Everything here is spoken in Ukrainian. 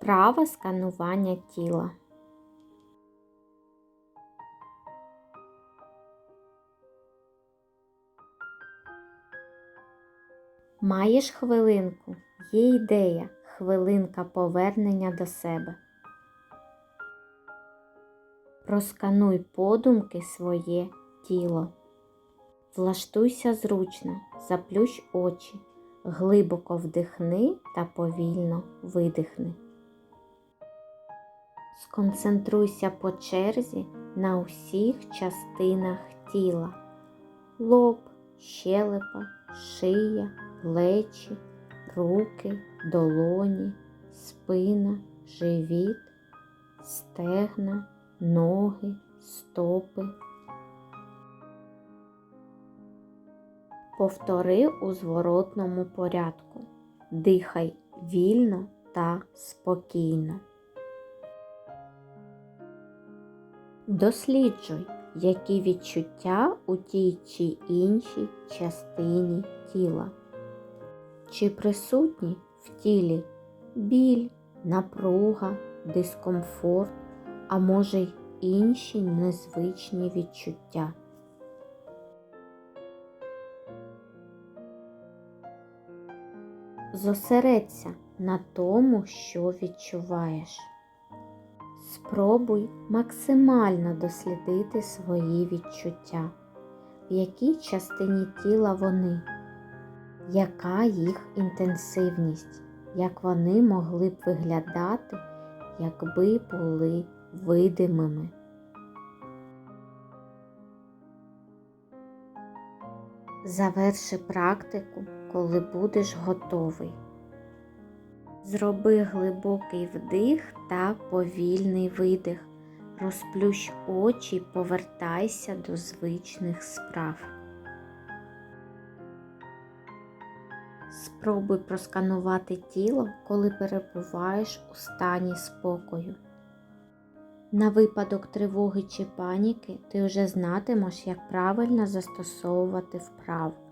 Вправа сканування тіла. Маєш хвилинку, є ідея, хвилинка повернення до себе. Проскануй подумки своє тіло. Влаштуйся зручно, заплющ очі, глибоко вдихни та повільно видихни. Сконцентруйся по черзі на усіх частинах тіла: лоб, щелепа, шия, плечі, руки, долоні, спина, живіт, стегна, ноги, стопи. Повтори у зворотному порядку. Дихай вільно та спокійно. Досліджуй, які відчуття у тій чи іншій частині тіла. Чи присутні в тілі біль, напруга, дискомфорт, а може й інші незвичні відчуття. Зосередься на тому, що відчуваєш. Спробуй максимально дослідити свої відчуття, в якій частині тіла вони, яка їх інтенсивність, як вони могли б виглядати, якби були видимими. Заверши практику, коли будеш готовий. Зроби глибокий вдих та повільний видих. Розплющ очі, повертайся до звичних справ. Спробуй просканувати тіло, коли перебуваєш у стані спокою. На випадок тривоги чи паніки ти вже знатимеш, як правильно застосовувати вправу.